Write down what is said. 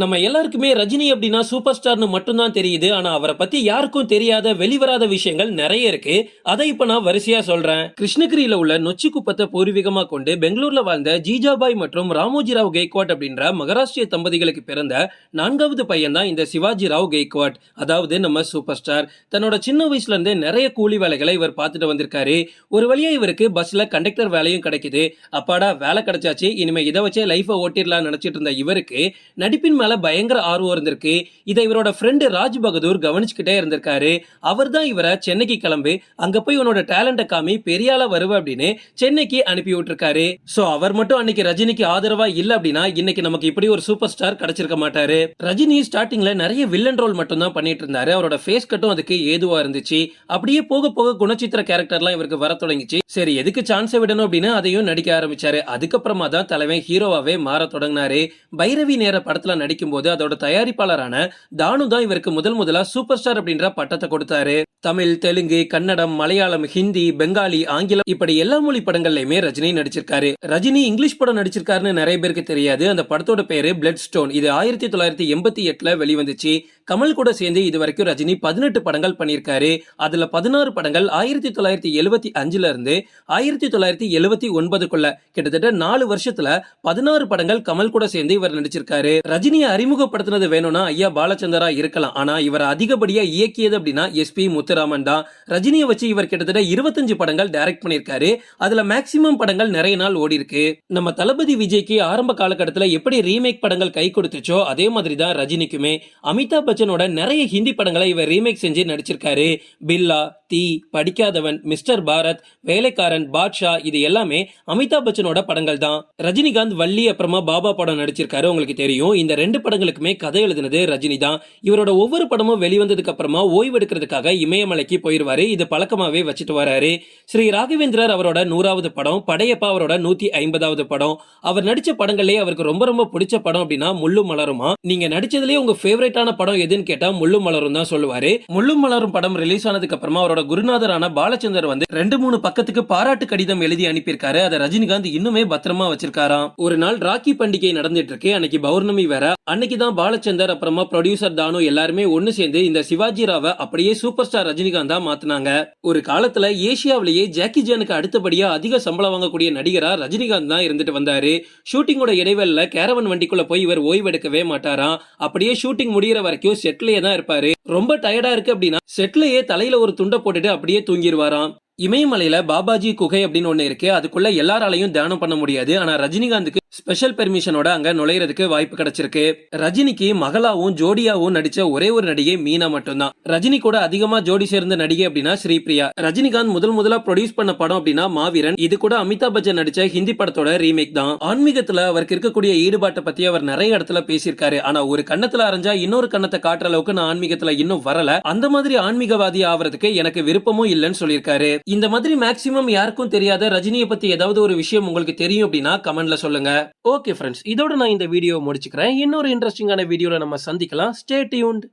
நம்ம எல்லாருக்குமே ரஜினி அப்படின்னா சூப்பர் ஸ்டார்னு மட்டும்தான் தெரியுது. ஆனா அவரை பத்தி யாருக்கும் தெரியாத வெளிவராத விஷயங்கள் நிறைய இருக்கு. அதை இப்ப நான் வரிசையா சொல்றேன். கிருஷ்ணகிரியில உள்ள நொச்சி குப்பத்தை பூர்வீகமா கொண்டு பெங்களூர்ல வாழ்ந்த ஜீஜாபாய் மற்றும் ராமோஜிராவ் கெய்க்வாட் அப்படின்ற மகாராஷ்டிரிய தம்பதிகளுக்கு பிறந்த நான்காவது பையன் தான் இந்த சிவாஜி ராவ் கெய்க்வாட். அதாவது நம்ம சூப்பர் ஸ்டார் தன்னோட சின்ன வயசுல இருந்தே நிறைய கூலி வேலைகளை இவர் பார்த்துட்டு வந்திருக்காரு. ஒரு வழியா இவருக்கு பஸ்ல கண்டக்டர் வேலையும் கிடைக்குது. அப்பாடா வேலை கிடைச்சாச்சு. இனிமே இதை வச்சே லைஃபை ஓட்டிடலாம் நினைச்சிட்டு இருந்த இவருக்கு நடிப்பின் மேல பயங்கர ஆர்வம் இருந்திருக்கு. இதை இவரோட ஃப்ரெண்டு ராஜ் பகதூர் கவனிச்சுக்கிட்டே இருந்திருக்காரு. அவர் தான் இவரை சென்னைக்கு கிளம்பி அங்க போய் உன்னோட டேலண்ட காமி பெரியால வருவ அப்படின்னு சென்னைக்கு அனுப்பி விட்டுருக்காரு. சோ அவர் மட்டும் அன்னைக்கு ரஜினிக்கு ஆதரவா இல்ல அப்படின்னா இன்னைக்கு நமக்கு இப்படி ஒரு சூப்பர் ஸ்டார் கிடைச்சிருக்க மாட்டாரு. ரஜினி ஸ்டார்டிங்ல நிறைய வில்லன் ரோல் மட்டும் தான் பண்ணிட்டு இருந்தாரு. அவரோட ஃபேஸ் கட்டும் அதுக்கு ஏதுவா இருந்துச்சு. அப்படியே போக போக குணச்சித்திர கேரக்டர்லாம் இவருக்கு வர தொடங்கிச்சு. சரி எதுக்கு சான்ஸை விடணும் அப்படின்னு அதையும் நடிக்க ஆரம்பிச்சாரு. அதுக்கப்புறமா தான் தலைவன் ஹீரோவாவே மாற தொடங்கினாரு. பைரவி நேர படத்துல நடிக்க நடிக்கும்போது அதோட தயாரிப்பாளரான தானு தான் இவருக்கு முதல் முதலா சூப்பர் ஸ்டார் அப்படின்ற பட்டத்தை கொடுத்தாரு. தமிழ் தெலுங்கு கன்னடம் மலையாளம் ஹிந்தி பெங்காலி ஆங்கிலம் இப்படி எல்லா மொழி படங்கள்லயுமே ரஜினி நடிச்சிருக்காரு. ரஜினி இங்கிலீஷ் படம் நடிச்சிருக்காருன்னு நிறைய பேருக்கு தெரியாது. அந்த படத்தோட பேரு பிளட் ஸ்டோன் இது ஆயிரத்தி தொள்ளாயிரத்தி எண்பத்தி எட்டுல வெளிவந்துச்சு. கமல் கூட சேர்ந்து இது வரைக்கும் ரஜினி பதினெட்டு படங்கள் பண்ணியிருக்காரு. அதுல பதினாறு படங்கள் ஆயிரத்தி தொள்ளாயிரத்தி எழுபத்தி அஞ்சுல இருந்து ஆயிரத்தி தொள்ளாயிரத்தி எழுவத்தி ஒன்பதுக்குள்ள. கிட்டத்தட்ட நாலு வருஷத்துல பதினாறு படங்கள் கமல் கூட சேர்ந்து இவர் நடிச்சிருக்காரு. ரஜினியை அறிமுகப்படுத்தினது வேணும்னா ஐயா பாலச்சந்தரா இருக்கலாம். ஆனா இவர் அதிகப்படியா இயக்கியது அப்படின்னா எஸ்பி ராமன் தான் ரஜினியை வச்சு இவர் கிட்டத்தட்ட இருபத்தஞ்சு படங்கள் டைரக்ட் பண்ணியிருக்காரு. அதுல மேக்சிமம் படங்கள் நிறைய நாள் ஓடி இருக்கு நம்ம தளபதி விஜய்க்கு ஆரம்ப காலகட்டத்துல எப்படி ரீமேக் படங்கள் கை கொடுத்துச்சோ அதே மாதிரி தான் ரஜினிக்குமே. அமிதாப் பச்சனோட நிறைய ஹிந்தி படங்களை இவர் ரீமேக் செஞ்சு நடிச்சிருக்காரு. பில்லா தீ படிக்காதவன் மிஸ்டர் பாரத் வேலைக்காரன் பாட்ஷா இது எல்லாமே அமிதாப் பச்சனோட படங்கள் தான். ரஜினிகாந்த் வள்ளி அப்புறமா பாபா படம் நடிச்சிருக்காரு உங்களுக்கு தெரியும். இந்த ரெண்டு படங்களுக்குமே கதை எழுதினது ரஜினி தான் இவரோட ஒவ்வொரு படமும் வெளிவந்ததுக்கு அப்புறமா ஓய்வு எடுக்கிறதுக்காக இமயமலைக்கு போயிடுவாரு இது பழக்கமாவே வச்சுட்டு வராரு. ஸ்ரீ ராகவேந்திரர் அவரோட நூறாவது படம் படையப்பா அவரோட நூத்தி ஐம்பதாவது படம். அவர் நடிச்ச படங்களே அவருக்கு ரொம்ப ரொம்ப பிடிச்ச படம் அப்படின்னா முள்ளு மலருமா? நீங்க நடிச்சதுலயே உங்க ஃபேவரட்டான படம் எதுன்னு கேட்டா முள்ளு மலரும் தான் சொல்லுவாரு. முள்ளு மலரும் படம் ரிலீஸ் ஆனதுக்கு அப்புறமா அவரோட குருநாதரான பாலச்சந்தர் வந்து ரெண்டு மூணு பக்கத்துக்கு பாராட்டு கடிதம் எழுதி அனுப்பியிருக்காரு. அதை ரஜினிகாந்த் இன்னுமே பத்திரமா வச்சிருக்காராம். ஒரு நாள் ராக்கி பண்டிகை நடந்துட்டு இருக்கு. அன்னைக்கு பௌர்ணமி வேற. அன்னைக்கு தான் பாலச்சந்தர் அப்புறமா ப்ரொடியூசர் தானு எல்லாருமே ஒன்னு சேர்ந்து இந்த சிவாஜி ராவை அப்படியே சூப்பர் ஸ்டார் ரஜினிகாந்தா மாத்தினாங்க. ஒரு காலத்துல ஏசியாவிலேயே ஜாக்கி ஜானுக்கு அடுத்தபடியா அதிக சம்பளம் வாங்கக்கூடிய நடிகரா ரஜினிகாந்த் தான் இருந்துட்டு வந்தாரு. ஷூட்டிங்கோட இடைவெளியில கேரவன் வண்டிக்குள்ள போய் இவர் ஓய்வெடுக்கவே மாட்டாராம். அப்படியே ஷூட்டிங் முடியிற வரைக்கும் செட்லயே தான் இருப்பாரு. ரொம்ப டயர்டா இருக்கு அப்படின்னா செட்லயே தலையில ஒரு துண்டை போட்டுட்டு அப்படியே தூங்கிடுவாராம் இமயமலையில பாபாஜி குகை அப்படின்னு ஒண்ணு இருக்கு. அதுக்குள்ள எல்லாராலையும் தியானம் பண்ண முடியாது. ஆனா ரஜினிகாந்துக்கு ஸ்பெஷல் பெர்மிஷனோட அங்க நுழையறதுக்கு வாய்ப்பு கிடைச்சிருக்கு. ரஜினிக்கு மகளாவும் ஜோடியாவும் நடிச்ச ஒரே ஒரு நடிகை மீனா மட்டும்தான். ரஜினி கூட அதிகமா ஜோடி சேர்ந்த நடிகை அப்படின்னா ஸ்ரீபிரியா. ரஜினிகாந்த் முதல் முதலா ப்ரொடியூஸ் பண்ண படம் அப்படின்னா மாவீரன். இது கூட அமிதாப் பச்சன் நடிச்ச ஹிந்தி படத்தோட ரீமேக் தான். ஆன்மீகத்துல அவருக்கு இருக்கக்கூடிய ஈடுபாட்டை பத்தி அவர் நிறைய இடத்துல பேசியிருக்காரு. ஆனா ஒரு கண்ணத்துல அரைஞ்சா இன்னொரு கண்ணத்தை காட்டுற அளவுக்கு நான் ஆன்மீகத்துல இன்னும் வரல. அந்த மாதிரி ஆன்மீகவாதி ஆவறதுக்கு எனக்கு விருப்பமும் இல்லைன்னு சொல்லியிருக்காரு. இந்த மாதிரி மேக்சிமம் யாருக்கும் தெரியாத ரஜினியை பத்தி ஏதாவது ஒரு விஷயம் உங்களுக்கு தெரியும் அப்படின்னா கமெண்ட்ல சொல்லுங்க. ஓகே ஃப்ரெண்ட்ஸ் இதோட நான் இந்த வீடியோ முடிச்சுக்கிறேன். இன்னொரு இன்ட்ரெஸ்டிங்கான வீடியோல நம்ம சந்திக்கலாம். Stay tuned